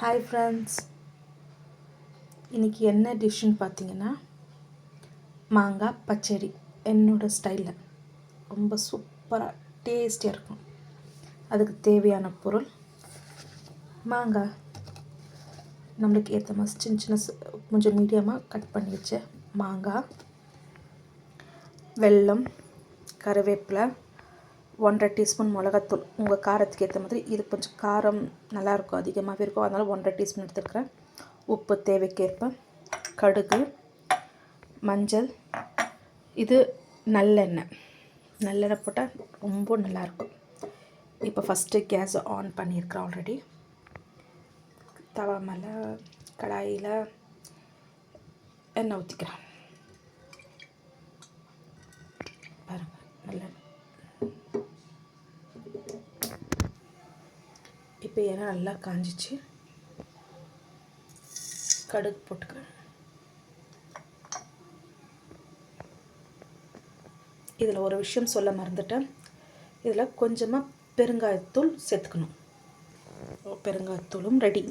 Hi friends இன்றைக்கி என்ன டிஷ்ஷுன்னு பார்த்தீங்கன்னா மாங்காய் பச்சடி. என்னோடய ஸ்டைலில் ரொம்ப சூப்பராக டேஸ்டியாக இருக்கும். அதுக்கு தேவையான பொருள் மாங்காய். நம்மளுக்கு ஏற்ற மாதிரி சின்ன சின்ன கொஞ்சம் மீடியமாக கட் பண்ணி வச்ச மாங்காய். வெல்லம் கருவேப்பிலை ஒன்றரை டீஸ்பூன் மிளகாத்தூள். உங்கள் காரத்துக்கு ஏற்ற மாதிரி இது கொஞ்சம் காரம் நல்லாயிருக்கும் அதிகமாகவே இருக்கும். அதனால் ஒன்றரை டீஸ்பூன் எடுத்துருக்கிறேன். உப்பு தேவைக்கேற்ப கடுகு மஞ்சள். இது நல்லெண்ணெய். நல்லெண்ணெய் போட்டால் ரொம்ப நல்லாயிருக்கும். இப்போ ஃபஸ்ட்டு கேஸை ஆன் பண்ணியிருக்கிறேன் ஆல்ரெடி தவா மேலே கடாயில் எண்ணெய் ஊற்றிக்கிறேன் இப்போ ஏன்னா நல்லா காஞ்சிச்சு. கடுகு போட்டுக்கிறேன் இதில் ஒரு விஷயம் சொல்ல மறந்துட்டேன். இதில் கொஞ்சமாக பெருங்காயத்தூள் சேர்த்துக்கணும். பெருங்காயத்தூளும் ரெடி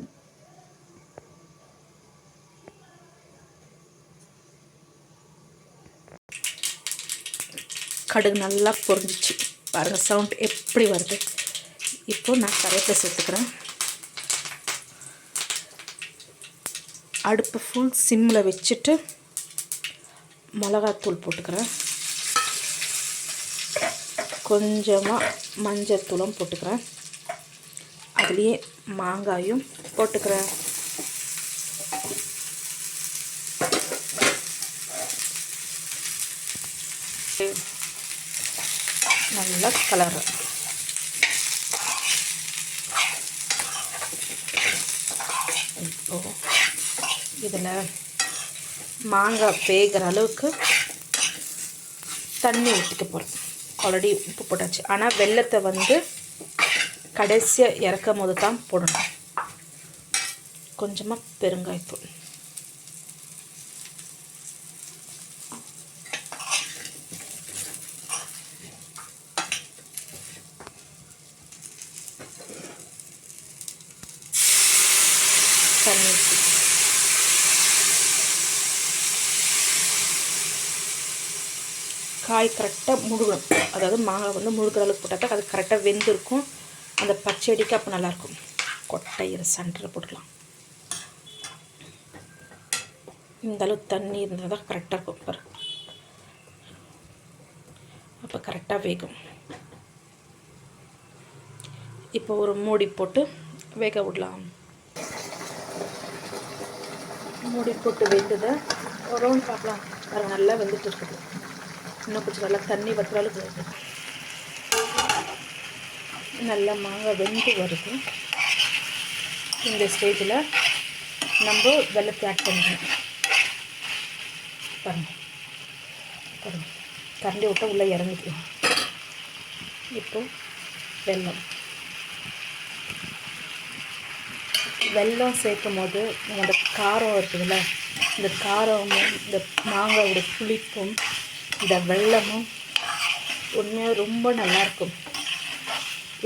கடுகு நல்லா பொறிஞ்சிச்சு பாருங்கள் சவுண்ட் எப்படி வருது? இப்போ நான் கருவேப்பிலை சேர்த்துக்கிறேன். அடுப்பு ஃபுல் சிம்மில் வச்சுட்டு மிளகாத்தூள் போட்டுக்கிறேன். கொஞ்சமாக மஞ்சள் தூளும் போட்டுக்கிறேன். அதுலேயே மாங்காயும் போட்டுக்கிறேன். நல்லா கலர். இதில் மாங்காய் வேகிற அளவுக்கு தண்ணி ஊற்றிக்க போகிறோம். ஆல்ரெடி உப்பு போட்டாச்சு. ஆனால் வெள்ளத்தை வந்து கடைசியாக இறக்கும் போது தான் போடணும். கொஞ்சமாக பெருங்காயத்தூள். தண்ணி காய் கரெக்டாக முழுகணும். அதாவது மாங்காய் வந்து முழுகிற அளவுக்கு போட்டால் தான் அது கரெக்டாக வெந்திருக்கும். அந்த பச்சடிக்கு அப்போ நல்லாயிருக்கும். கொட்டை சென்டரில் போட்டுக்கலாம். இந்த அளவு தண்ணி இருந்தால் தான் கரெக்டாக இருக்கும். பாரு. அப்போ கரெக்டாக வேகும். இப்போ ஒரு மூடி போட்டு வேக விடலாம். மூடி போட்டு வைத்ததை ரவுண்ட் பார்க்கலாம். பாருங்க நல்லா வந்துட்டு இருக்குது. இன்னும் கொஞ்சம் நல்லா தண்ணி வற்றாலும் அளவுக்கு வருது நல்லா மாங்காய் வெந்து வருது. இந்த ஸ்டேஜில் நம்ம வெள்ளத்தை ஆட் பண்ணணும். பாருங்க. பாருங்க. கரண்டி விட்டால் உள்ளே இறங்கிக்கலாம். இப்போ வெள்ளம். வெல்லம் சேர்க்கும் போது அந்த காரம் இருக்குதுல்ல இந்த காரமும் இந்த மாங்காயோட புளிப்பும் இந்த வெல்லமும் உண்மையாக ரொம்ப நல்லாயிருக்கும்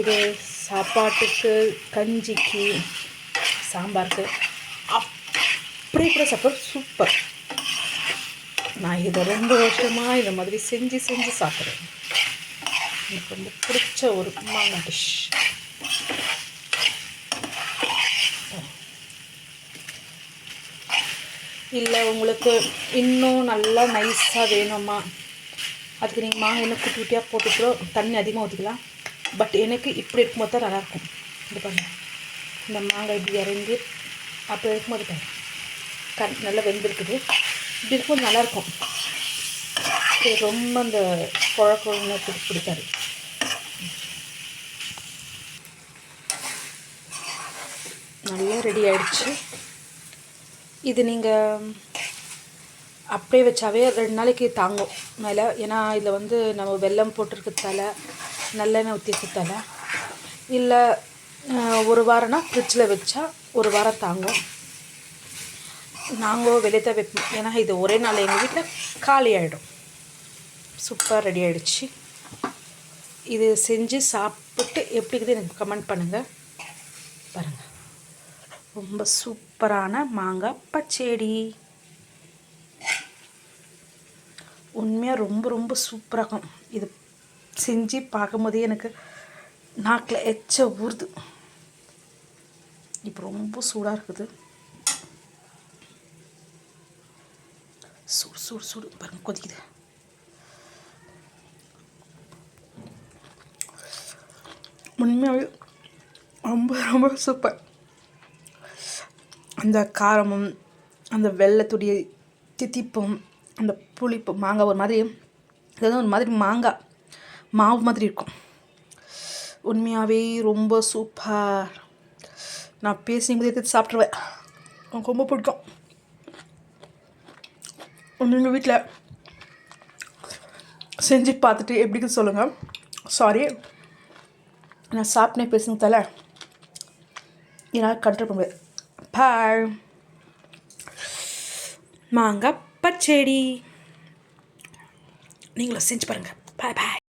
இது சாப்பாட்டுக்கு கஞ்சிக்கு சாம்பாருக்கு அப்படி கூட சாப்பிட்றது சூப்பர். நான் இதை ரொம்ப வருஷமாக இந்த மாதிரி செஞ்சு செஞ்சு சாப்பிட்றேன். எனக்கு ரொம்ப பிடிச்ச ஒரு மாங்காய் டிஷ் இல்லை உங்களுக்கு இன்னும் நல்லா நைஸாக வேணுமா அதுக்கு நீங்கள் மாங்காய் இன்னும் குட்டி குட்டியாக போட்டுக்கிறோம் தண்ணி அதிகமாக ஊற்றிக்கலாம் பட் எனக்கு இப்படி இருக்கும்போது தான் நல்லாயிருக்கும். இது பண்ண இந்த மாங்காய் இப்படி இறங்கி அப்படி இருக்கும்போது பாரு கண் நல்லா வெந்திருக்குது. இப்படி இருக்கும்போது நல்லாயிருக்கும். இது ரொம்ப அந்த குழ பிடிக்காது நல்லா ரெடி ஆயிடுச்சு. இது நீங்கள் அப்படியே வச்சாவே ரெண்டு நாளைக்கு தாங்கும். மேலே ஏன்னா இதில் வந்து நம்ம வெல்லம் போட்டிருக்கிறதால நல்லெண்ணெய் ஊற்றிக்கிறதால இல்லை ஒரு வாரம்னா ஃப்ரிட்ஜில் வச்சா ஒரு வாரம் தாங்கும். நாங்களும் வெளியே தான் வைப்போம். ஏன்னா இது ஒரே நாள் எங்கள் வீட்டில் காலி ஆகிடும் சூப்பர் ரெடி ஆகிடுச்சு இது செஞ்சு சாப்பிட்டு எப்படி இருக்குது எனக்கு கமெண்ட் பண்ணுங்கள் பாருங்கள் ரொம்ப சூப்பரான மாங்காய் பச்சேடி. உண்மையாக ரொம்ப ரொம்ப சூப்பராக இது செஞ்சு பார்க்கும்போதே எனக்கு நாக்கில் எச்ச ஊறுது. இப்போ ரொம்ப சூடாக இருக்குது. சூடு சூடு சூடு. பாருங்க கொதிக்குது. உண்மையாகவே ரொம்ப ரொம்ப சூப்பர். அந்த காரமும் அந்த வெள்ளத்துடைய தித்திப்பும் அந்த புளிப்பு மாங்காய் ஒரு மாதிரி இதெல்லாம் ஒரு மாதிரி மாங்காய் மாவு மாதிரி இருக்கும். உண்மையாகவே ரொம்ப சூப்பர். நான் பேசும்போது எடுத்து சாப்பிட்ருவேன் எனக்கு ரொம்ப பிடிக்கும். நீங்கள் வீட்டில் செஞ்சு பார்த்துட்டு எப்படின்னு சொல்லுங்கள் சாரி நான் சாப்பிட்டே பேசுனதால என்னால் கண்ட்ரோல் பண்ண முடியாது. பாய் மாங்காய் பச்சடி. நீங்களும் செஞ்சு பாருங்கள் பாய் பாய்